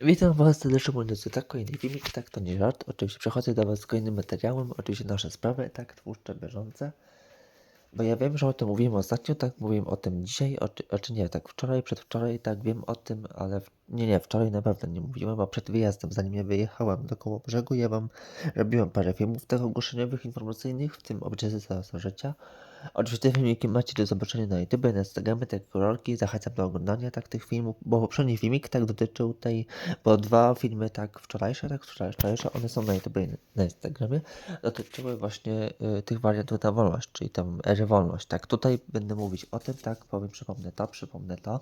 Witam Was serdecznie mówiąc tak, kolejny filmik, tak to nie żart. Oczywiście przechodzę do Was z kolejnym materiałem, oczywiście nasze sprawy, tak, twórcze, bieżące. Bo ja wiem, że o tym mówiłem ostatnio, tak, mówiłem o tym dzisiaj, o, o czy nie, tak wczoraj, przedwczoraj, tak, wiem o tym, ale w, nie, nie, wczoraj na pewno nie mówiłem, bo przed wyjazdem, zanim ja wyjechałem do koło brzegu, ja Wam robiłem parę filmów tak ogłoszeniowych, informacyjnych, w tym obrazy za życia. Oczywiście filmiki macie do zobaczenia na YouTube, na Instagramie, te kolorki, zachęcam do oglądania tak tych filmów, bo poprzedni filmik tak dotyczył tej, bo dwa filmy tak wczorajsze, tak wczorajsze, one są na YouTube i na Instagramie, dotyczyły właśnie y, tych wariantów na wolność, czyli tam ery wolność, tak, tutaj będę mówić o tym, tak, powiem, przypomnę to, przypomnę to,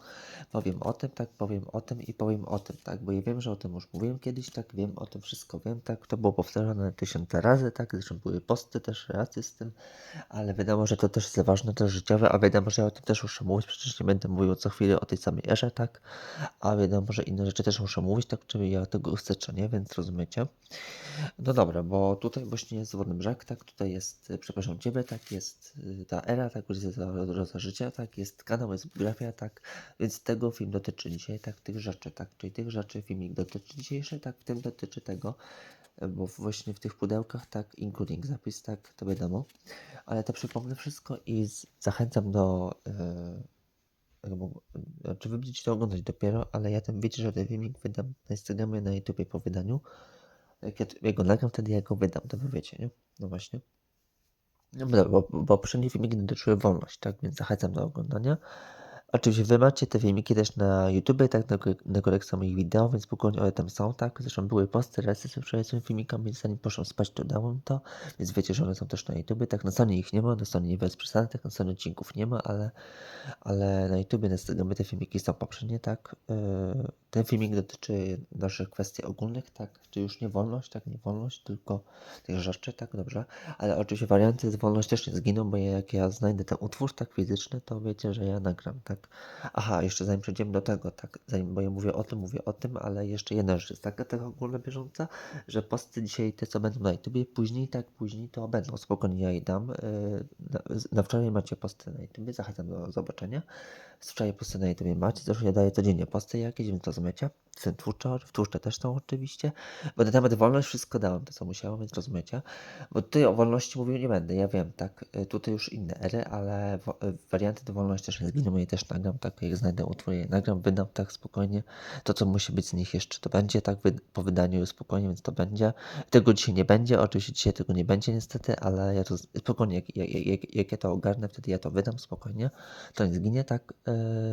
powiem o tym, tak, powiem o tym i powiem o tym, tak, bo ja wiem, że o tym już mówiłem kiedyś, tak, wiem o tym wszystko, wiem, tak, to było powtarzane tysiące razy, tak, zresztą były posty też, relacje z tym, ale wiadomo, że to też jest ważne, też życiowe, a wiadomo, że ja o tym też muszę mówić, przecież nie będę mówił co chwilę o tej samej erze, tak, a wiadomo, że inne rzeczy też muszę mówić, tak, czy ja tego chcę, czy nie, więc rozumiecie. No dobra, bo tutaj właśnie jest Wodny Brzeg, tak, tutaj jest, y, przepraszam Ciebie, tak, jest y, ta era, tak, jest ta roza życia, tak, jest kanał, jest biografia, tak, więc tego film dotyczy dzisiaj, tak, tych rzeczy, tak, czyli tych rzeczy filmik dotyczy dzisiejszy, tak, w tym dotyczy tego, y, bo właśnie w tych pudełkach, tak, including zapis, tak, to wiadomo, ale to przypomnę wszystko i z, zachęcam do, czy wy będziecie to oglądać dopiero, ale ja tam wiecie, że ten filmik wydam na Instagramie, na YouTubie po wydaniu, jak ja, jak go nagram, wtedy ja go wydam, to wy wiecie, nie? No właśnie. No bo, bo poprzednie filmiki dotyczyły wolność, tak? Więc zachęcam do oglądania. Oczywiście wy macie te filmiki też na YouTube, tak? Na, na ich wideo, więc spokojnie one tam są, tak? Zresztą były posty, wczoraj z tymi filmikami, więc zanim poszłam spać, to dałem to. Więc wiecie, że one są też na YouTube, tak? Na stronie ich nie ma, na stronie nie bez przesady, tak? Na stronie odcinków nie ma, ale, ale na YouTube, na Instagramie te filmiki są poprzednie, tak? Yy, ten filmik dotyczy naszych kwestii ogólnych, tak? Czy już nie wolność, tak? Nie wolność, tylko tych rzeczy, tak? Dobrze. Ale oczywiście warianty z wolność też nie zginą, bo ja, jak ja znajdę ten utwór tak fizyczny, to wiecie, że ja nagram, tak? Aha, jeszcze zanim przejdziemy do tego, tak? Zanim, bo ja mówię o tym, mówię o tym, ale jeszcze jedna rzecz taka, ogólna bieżąca, że posty dzisiaj, te co będą na YouTubie, później, tak? Później to będą, spokojnie ja je dam. Yy, na, na wczoraj macie posty na YouTubie, zachęcam do zobaczenia. Z wczoraj posty na YouTubie macie, zresztą ja daję codziennie posty jakieś, więc rozumiecie? W tym tłuszcze, też są oczywiście. Bo na temat wolność wszystko dałem, to co musiałem, więc rozumiecie. Bo tutaj o wolności mówił nie będę, ja wiem, tak. y, Tutaj już inne ery, ale y, warianty do wolności też nie zginą, je też nagram, tak. Jak znajdę utwór, nagram, wydam tak spokojnie. To, co musi być z nich jeszcze, to będzie, tak. wy- Po wydaniu już spokojnie, więc to będzie. Tego dzisiaj nie będzie, oczywiście dzisiaj tego nie będzie niestety, ale ja to spokojnie, jak, jak, jak, jak ja to ogarnę, wtedy ja to wydam spokojnie. To nie zginie, tak.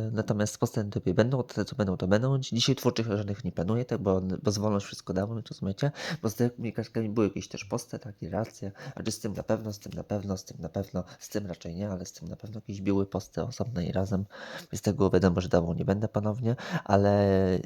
Y, Natomiast postępy będą, te co będą, to będą. Dzisiaj twórczych żadnych nie planuję, tak, bo, bo z wolność wszystko dałem, rozumiecie? Bo z tymi kartkami były jakieś też posty, takie racje, a czy z tym na pewno, z tym na pewno, z tym na pewno, z tym raczej nie, ale z tym na pewno jakieś były posty osobne i razem, więc tego wiadomo, że dawał nie będę ponownie, ale y,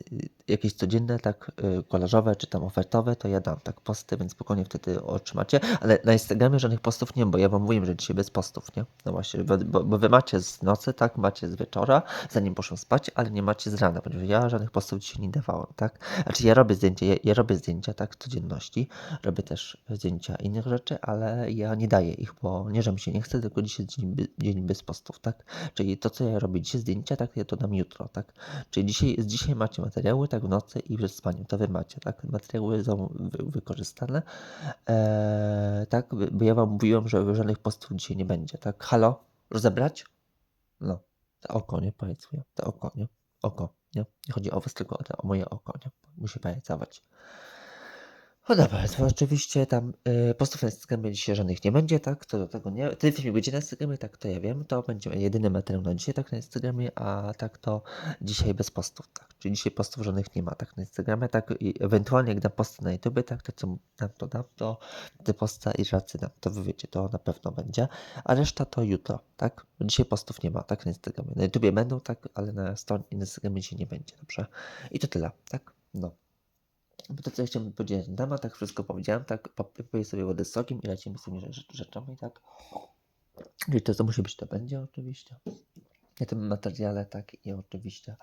jakieś codzienne, tak y, kolarzowe czy tam ofertowe, to ja dam tak posty, więc spokojnie wtedy otrzymacie, ale na Instagramie żadnych postów nie bo ja wam mówiłem, że dzisiaj bez postów, nie? No właśnie, bo, bo, bo wy macie z nocy, tak, macie z wieczora, zanim poszłem spać, ale nie macie z rana, ponieważ ja żadnych postów dzisiaj nie dawałem, tak? Znaczy ja robię zdjęcia, ja, ja robię zdjęcia, tak, codzienności, robię też zdjęcia innych rzeczy, ale ja nie daję ich, bo nie, że mi się nie chce, tylko dzisiaj dzień, dzień bez postów, tak? Czyli to, co ja robię dzisiaj zdjęcia, tak, ja to dam jutro, tak? Czyli dzisiaj, z dzisiaj macie materiały, tak, w nocy i przed spaniem, to wy macie, tak? Materiały są wy, wykorzystane, eee, tak, bo ja wam mówiłem, że żadnych postów dzisiaj nie będzie, tak? Halo? Rozebrać? No, to oko, nie? Powiedz mi, to oko, nie? Oko, nie? Nie chodzi o was, tylko o, to, o moje oko, nie? Musi pajacować. No dobra, to oczywiście tam y, postów na Instagramie dzisiaj żadnych nie będzie, tak? To do tego nie. Ten film będzie na Instagramie, tak to ja wiem. To będzie jedyny materiał na dzisiaj, tak na Instagramie, a tak to dzisiaj bez postów, tak? Czyli dzisiaj postów żadnych nie ma, tak na Instagramie, tak? I ewentualnie jak dam posty na YouTube, tak? To co dam, to dam, to te posta i racy dam. To wy wiecie, to na pewno będzie. A reszta to jutro, tak? Dzisiaj postów nie ma, tak? Na Instagramie. Na YouTubie będą, tak? Ale na stronie na Instagramie dzisiaj nie będzie, dobrze? I to tyle, tak? No. Bo to, co ja chciałem powiedzieć, dama, tak wszystko powiedziałem, tak, popiję sobie wodę z sokiem i lecimy z tymi rzecz, rzeczami, tak. Czyli to, co musi być, to będzie oczywiście. Na tym materiale, tak, i oczywiście.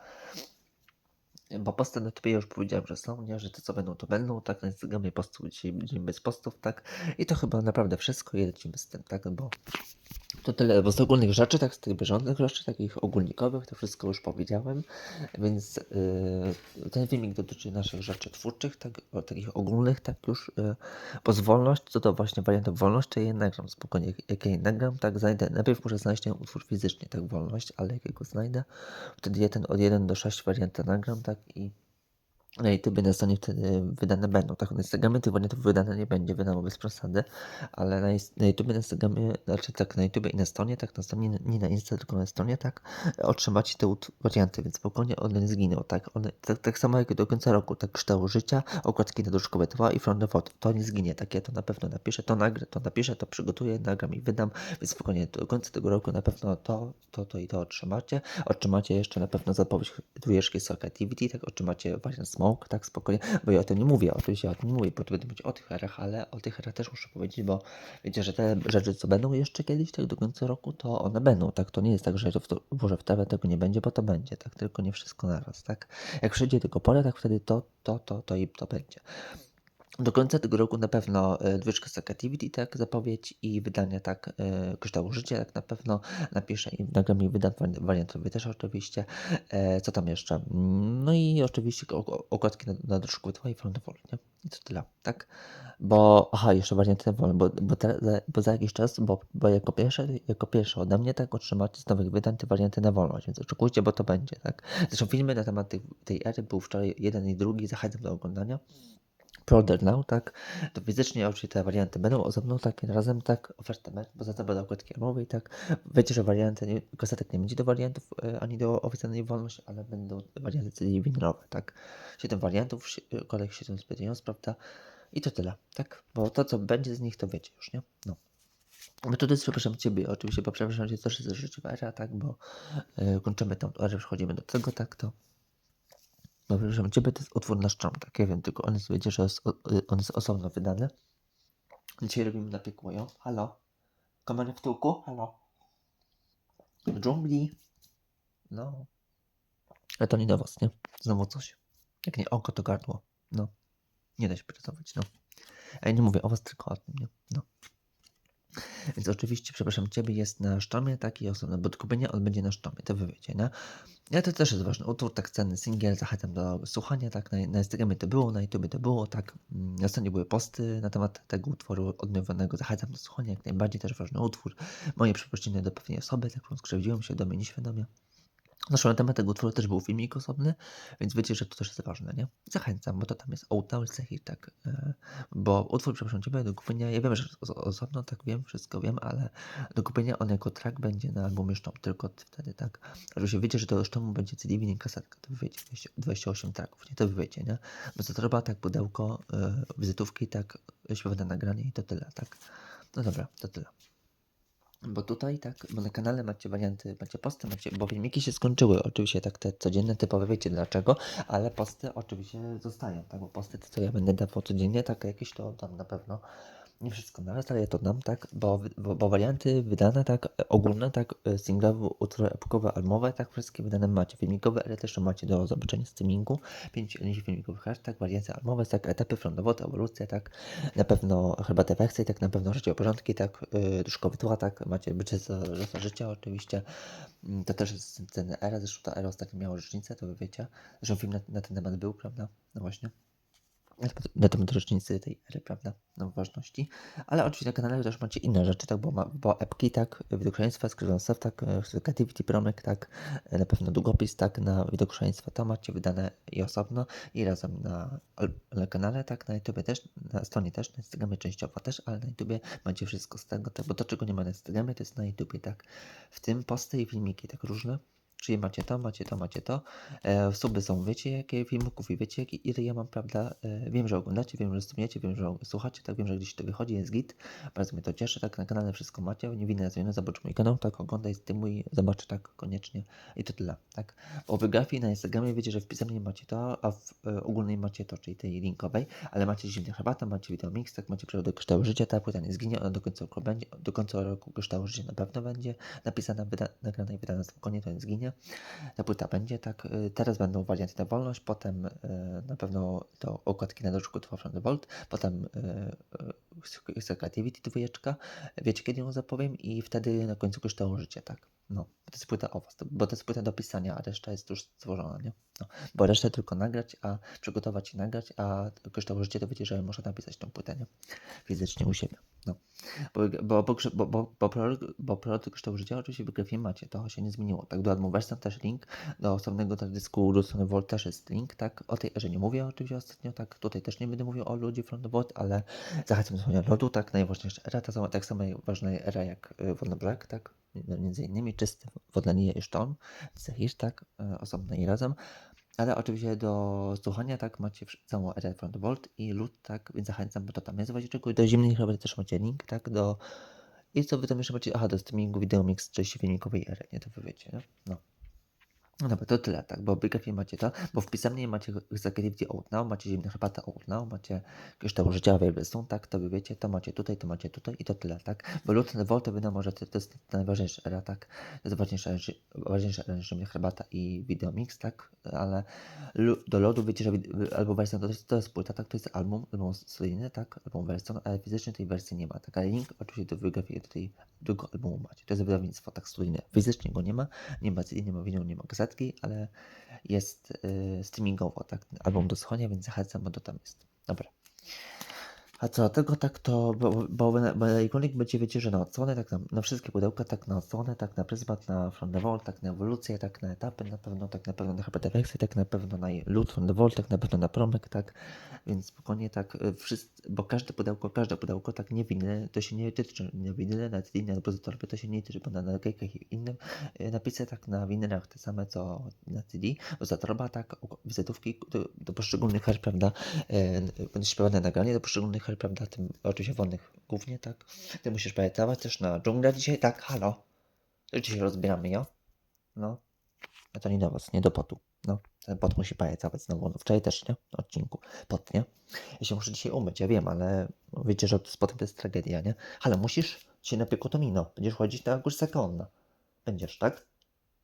Bo posty na tobie już powiedziałem, że są, nie, że te, co będą, to będą, tak, na Instagramie postów dzisiaj będziemy bez postów, tak. I to chyba naprawdę wszystko i lecimy z tym, tak, bo To tyle, bo z ogólnych rzeczy, tak z tych bieżących rzeczy, takich ogólnikowych, to wszystko już powiedziałem, więc yy, ten filmik dotyczy naszych rzeczy twórczych, tak, o, takich ogólnych, tak już, yy, bo z wolność, co to właśnie wariantów wolność, to je nagram spokojnie, jak, jak ja je nagram, tak znajdę, najpierw muszę znaleźć ten utwór fizycznie, tak wolność, ale jak ja go znajdę, wtedy ja ten od 1 do 6 wariantów nagram, tak i na YouTube na stronie wtedy wydane będą. Tak, na Instagramie tych wariantów wydane nie będzie, wiadomo, bez przesady, ale na, na YouTube, na Instagramie, znaczy tak, na YouTube i na stronie, tak, na stronie, nie na Insta, tylko na stronie, tak, otrzymacie te warianty, więc spokojnie one zginą, tak, one, tak, tak samo jak do końca roku, tak, kształt życia, okładki na duszkowe tła i front foto, to nie zginie, tak, ja to na pewno napiszę, to nagrę, to napiszę, to przygotuję, nagram i wydam, więc spokojnie, do końca tego roku na pewno to, to, to i to otrzymacie, otrzymacie jeszcze na pewno zapowiedź dwójeczki Sock Activity, tak, otrzymacie wariant Smoke, tak, spokojnie, bo ja o tym nie mówię, oczywiście o tym nie mówię, bo to będę mówić o tych erach, ale o tych erach też muszę powiedzieć, bo wiecie, że te rzeczy, co będą jeszcze kiedyś, tak, do końca roku, to one będą, tak, to nie jest tak, że to może w TV tego nie będzie, bo to będzie, tak, tylko nie wszystko naraz, tak, jak przyjdzie tylko pora, tak, wtedy to, to, to, to i to będzie. Do końca tego roku na pewno e, dwójeczka Stack Activity, tak, zapowiedź i wydanie, tak, e, kształt życia, tak, na pewno napiszę i nagram i wydam wari- wariantowy też oczywiście. E, co tam jeszcze? No i oczywiście okładki na, na tła i front wall, nie? I to tyle, tak? Bo, aha, jeszcze warianty wolne, bo, bo, te, bo za jakiś czas, bo, bo jako pierwsze, jako pierwsze ode mnie, tak, otrzymacie z nowych wydań te warianty na wolność, więc oczekujcie, bo to będzie, tak? Zresztą filmy na temat tych, tej ery był wczoraj jeden i drugi, zachęcam do oglądania. Proder Now, tak, to fizycznie oczywiście te warianty będą osobno, tak, razem, tak, oferta będzie, bo za to będą okładki armowej, tak, wiecie, że warianty, nie, kasetek nie będzie do wariantów, e, ani do oficjalnej wolności, ale będą warianty CD tak, 7 wariantów, si- kolek 7 z prawda, i to tyle, tak, bo to, co będzie z nich, to wiecie już, nie, no. Tutaj przepraszam Ciebie, oczywiście, bo przepraszam Cię też ze życiowa era, tak, bo e, kończymy tą erę, przechodzimy do tego, tak, to no, przepraszam, Ciebie to jest utwór na szcząt, tak, ja wiem, tylko on jest, wiecie, że jest, y, on jest osobno wydany. Dzisiaj robimy na piekłojo. Halo? Komary w tyłku? Halo? W dżungli? No. Ale to nie do Was, nie? Znowu coś. Jak nie oko, to gardło. No. Nie da się pracować, no. Ja nie mówię o Was, tylko o tym, nie? No. Więc oczywiście, przepraszam Ciebie, jest na sztomie taki osobny, bo do kupienia on będzie na sztomie, to wy wiecie, nie? Ja to też jest ważny utwór, tak sceny singiel, zachęcam do słuchania, tak, na, na Instagramie to było, na YouTube to było, tak, mm, na stronie były posty na temat tego utworu odnowionego, zachęcam do słuchania, jak najbardziej też ważny utwór, moje przeprosiny do pewnej osoby, tak, którą skrzywdziłem się do mnie nieświadomie. Zresztą na temat tego utworu też był filmik osobny, więc wiecie, że to też jest ważne, nie? Zachęcam, bo to tam jest Old i tak, e, bo utwór, przepraszam Ciebie, do kupienia, ja wiem, że osobno, tak wiem, wszystko wiem, ale do kupienia on jako track będzie na albumie Sztom, tylko wtedy, tak? Oczywiście wiecie, że to Sztomu będzie CD, nie kasetka, to wy wiecie, 20 28 tracków, nie? To wy wiecie, nie? Bo to trzeba, tak, pudełko, e, wizytówki, tak, śpiewane nagranie i to tyle, tak? No dobra, to tyle. Bo tutaj tak, bo na kanale macie warianty, macie posty, macie, bo filmiki się skończyły, oczywiście tak te codzienne, typowe, wiecie dlaczego, ale posty oczywiście zostają, tak, bo posty to co ja będę dawał codziennie, tak, jakieś to tam na pewno, nie wszystko naraz, ale ja to dam, tak, bo, bo, bo warianty wydane, tak, e, ogólne, tak, e, singlowe, utwory epokowe, albumowe, tak, wszystkie wydane macie, filmikowe, ale też macie do zobaczenia streamingu, 5 filmikowych hashtag, warianty albumowe, tak, etapy frontowe, ewolucja, tak, na pewno te wersje, tak na pewno życie o porządki, tak, yy, duszkowy tła, tak, macie bycie za życia oczywiście, Mm, to też jest ten era, zresztą ta era ostatnio miała rocznicę, to wy wiecie, zresztą film na, na ten temat był, prawda, no właśnie. Na temat- Na temat rocznicy tej ery, prawda, no ważności, ale oczywiście na kanale też macie inne rzeczy, tak, bo, ma, bo epki, tak, widokrzaleństwa, skrywancew, tak, e, creativity promek, tak, e, na pewno długopis, tak, na widokrzaleństwa to macie wydane i osobno, i razem na, na kanale, tak, na YouTube też, na stronie też, na Instagramie częściowo też, ale na YouTube macie wszystko z tego, tak, bo to czego nie ma na Instagramie, to jest na YouTube, tak, w tym posty i filmiki, tak, różne, czyli macie to, macie to, macie to, e, suby są, wiecie jakie filmików i wiecie jakie, ile ja mam, prawda, e, wiem, że oglądacie, wiem, że streamujecie, wiem, że słuchacie, tak, wiem, że gdzieś to wychodzi, jest git, bardzo mnie to cieszy, tak, na kanale wszystko macie, niewinne nazwisko, zobacz mój kanał, tak, oglądaj, streamuj, zobacz, tak, koniecznie. I to tyle, tak, o biografii na Instagramie wiecie, że w pisemnej macie to, a w e, ogólnej macie to, czyli tej linkowej, ale macie zimny herbatę, macie wideo mix, tak, macie przewód do kształtu życia, ta płyta nie zginie, ona do końca roku będzie, do końca roku kształt życia na pewno będzie napisana, wyda, nagrana i wydana spokojnie, to nie zginie. Ta płyta będzie, tak, y, teraz będą warianty na wolność, potem y, na pewno to okładki na doczku Trwa Volt, potem y, y, Creativity dwójeczka, wiecie kiedy ją zapowiem i wtedy na końcu kosztowało życie, tak. No, to jest płyta o was, bo to jest płyta do pisania, a reszta jest już stworzona, nie? No, bo resztę tylko nagrać, a przygotować i nagrać, a kosztowało życie to wiecie, że można napisać tą płytę, nie? Fizycznie u siebie, no. Bo, bo, bo, bo, bo, bo, prolog kosztowało życie oczywiście w grafie macie, to się nie zmieniło, tak? Do Admoversa też link, do osobnego dysku do strony Volt też jest link, tak? O tej erze nie mówię oczywiście ostatnio, tak? Tutaj też nie będę mówił o ludzi from the ale zachęcam słuchania lodu, tak? Najważniejsza era, ta sama, tak samo ważna era jak y, Wodny Brak, tak? No, Między innymi czysty Wodnanie i Sztorm, Zehisz, tak? Y, Osobno i razem. Ale oczywiście do słuchania, tak, macie całą erę Front i lód, tak, więc zachęcam, bo to tam jest w razie czego. I do zimnych chyba też macie link, tak, do... I co wy tam jeszcze macie? Aha, do streamingu Videomix, części filmikowej ery, nie, to wy wiecie, nie? No. No dobra, to tyle, tak, bo w Bigafie macie to, bo w pisemnej macie Executive Out Now, macie Zimna Herbata Out Now, macie Kryształ Życia Soon, tak, to wy wiecie, to macie tutaj, to macie tutaj i to tyle, tak, bo Lud Volt to wiadomo, że to, to jest najważniejsza era, tak, to jest ważniejsza, ważniejsza era niż Herbata i Videomix, tak, ale do lodu wiecie, że albo wersja to jest, to jest płyta, tak, to jest album, album studyjny, tak, album wersją, ale fizycznie tej wersji nie ma, tak, ale link oczywiście do Bigafie do drugiego albumu macie, to jest wydawnictwo, tak, studyjne, fizycznie go nie ma, nie ma CD, nie ma winyl, nie ma gazetki, ale jest y, streamingowo, tak, album do słuchania, więc zachęcam, bo to tam jest. Dobra. A co, tego tak to, bo, bo, bo na- na Iconik będzie wiecie, że na odsłonę, tak na, na wszystkie pudełka, tak na odsłonę, tak na Prismat, na Wall, tak na ewolucję, tak na etapy, na pewno, tak na pewno na hypertefeksy, tak na pewno na Loot Wall, tak na pewno na Promek, tak, więc spokojnie tak, y, wszyscy, bo każde pudełko, każde pudełko, tak nie winyle, to się nie tyczy, nie winyle, na CD, na depozytorby, to się nie tyczy, bo na, na kejkach i innym y, napisy, tak na winylach te same, co na CD, za torba, tak, wizytówki do, do poszczególnych her, prawda, e, będą śpiewane nagranie do poszczególnych prawda, tym oczywiście wolnych głównie, tak. Ty musisz pamiętać też na dżunglę dzisiaj, tak, halo. Dzisiaj rozbieramy, jo? No. A to nie do was, nie do potu. No, ten pot musi pajacować znowu. No, wczoraj też, nie? Odcinku. Pot, nie? Ja się muszę dzisiaj umyć, ja wiem, ale wiecie, że z potem to jest tragedia, nie? Ale musisz się na piekotomino. Będziesz chodzić na górce konna. Będziesz, tak?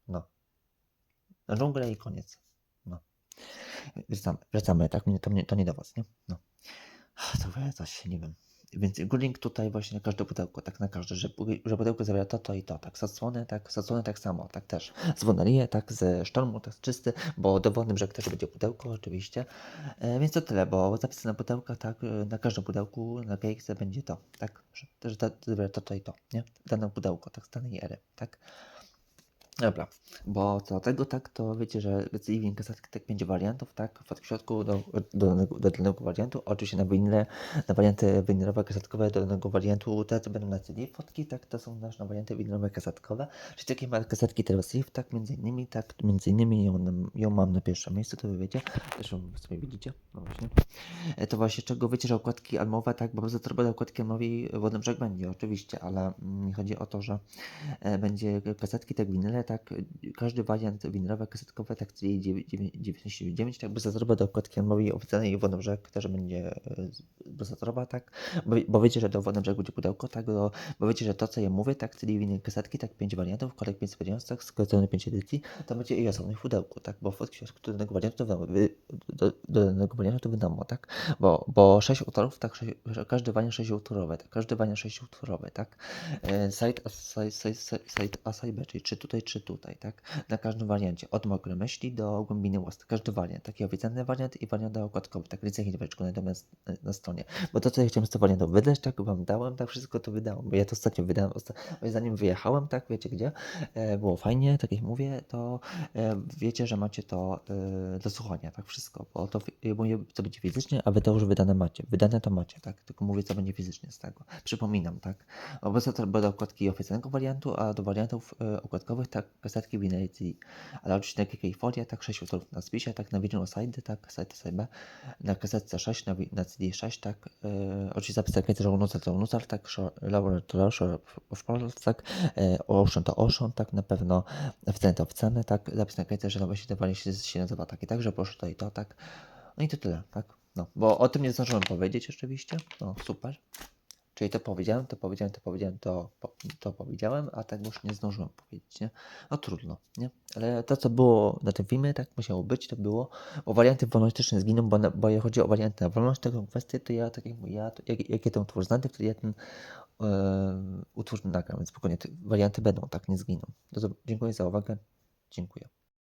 No. Na dżunglę i koniec. No. Wracamy, wracamy tak? To, nie, to nie do was, nie? No. To ja coś, nie wiem. Więc link tutaj właśnie na każde pudełko, tak na każde, że, że pudełko zawiera to, to i to, tak, zasłony, tak, zasłony tak samo, tak też, z Wonalię, tak, ze sztormu, tak, z czysty, bo dowolny brzeg też będzie pudełko, oczywiście, e, więc to tyle, bo zapisy na pudełkach, tak, e, na każdym pudełku, na kejkce będzie to, tak, że, że zawiera to, to i to, nie, dane pudełko, tak, z danej ery, tak. Dobra, bo co tego tak, to wiecie, że kasetki tak będzie wariantów, tak? W środku do, do, danego- do danego wariantu, oczywiście na winyle, na warianty winylowe kasetkowe do danego wariantu, te co będą na CD fotki, tak? To są nasze warianty winylowe kasetkowe, czyli takie kasetki teraz Live, tak? Między innymi, tak? Między innymi ją, ją mam na pierwszym miejscu, to wy wiecie, zresztą sobie widzicie, no właśnie. E, To właśnie czego wiecie, że okładki almowe, tak? Bo to robię okładki almowej Wodny Brzeg będzie, oczywiście, ale mm, chodzi o to, że e, będzie kasetki, tak winyle, tak, każdy wariant winylowy, kasetkowy, tak, czyli 99, tak, bez zatroba do okładki mowy oficjalnej Wodobrzeg też będzie e, z- bez zatroba, tak, bo, bo wiecie, że do Wodobrzeg będzie pudełko, tak, do, bo wiecie, że to, co ja mówię, tak, czyli winy kasetki, tak, 5 wariantów, korek 5 wariantów, tak, skrócone 5 edycji, to będzie i osobnych w pudełku, tak, bo środku do danego wariantu to do, do danego wariantu to wiadomo, tak, bo, bo 6 utworów, tak, sześć, każdy wariant 6 utworowy, tak, każdy wariant 6 utworowy, tak, site, a- site, site, site, site Asaibę, czyli czy tutaj, czy tutaj, tak? Na każdym wariancie, od mokrej myśli do głębiny łast. Każdy wariant, taki oficjalny wariant i wariant okładkowy, tak nie będzie natomiast na, na stronie. Bo to, co ja chciałem z tego wariantu wydać, tak? Wam dałem, tak? Wszystko to wydałem, bo ja to ostatnio wydałem, osta- zanim wyjechałem, tak, wiecie gdzie, e, było fajnie, tak jak mówię, to e, wiecie, że macie to e, do słuchania, tak? Wszystko, bo to mówię, co będzie fizycznie, a wy to już wydane macie, wydane to macie, tak, tylko mówię, co będzie fizycznie z tego. Przypominam, tak. Obecnie to będą okładki oficjalnego wariantu, a do wariantów e, okładkowych tak kasetki Binary CD. Ale oczywiście na KK Folia, tak 6 utworów na spisie, tak na Vinyl Side, tak side side na kasetce 6, na, na CD 6, tak e, oczywiście zapis na kasetce Nucer to Nucer, tak Lower to Lower of Pearls, tak e, Ocean to Ocean, tak na pewno oficjalne to oficjalne, tak zapis na kasetce, że właśnie to wariant się, się nazywa taki, tak, że proszę i to, tak. No i to tyle, tak. No, bo o tym nie zdążyłem powiedzieć oczywiście, no super. Czyli to powiedziałem, to powiedziałem, to powiedziałem, to, to powiedziałem, a tak już nie zdążyłem powiedzieć, nie? No trudno, nie? Ale to, co było na tym filmie, tak musiało być, to było, bo warianty wolności też nie zginą, bo, bo jeżeli chodzi o warianty na wolność, taką kwestię, to ja, tak jak mówię, ja, to, jak, jak ja ten utwór znajdę, to ja ten e, utwór nagram, więc spokojnie, te warianty będą, tak, nie zginą. To, to, dziękuję za uwagę, dziękuję.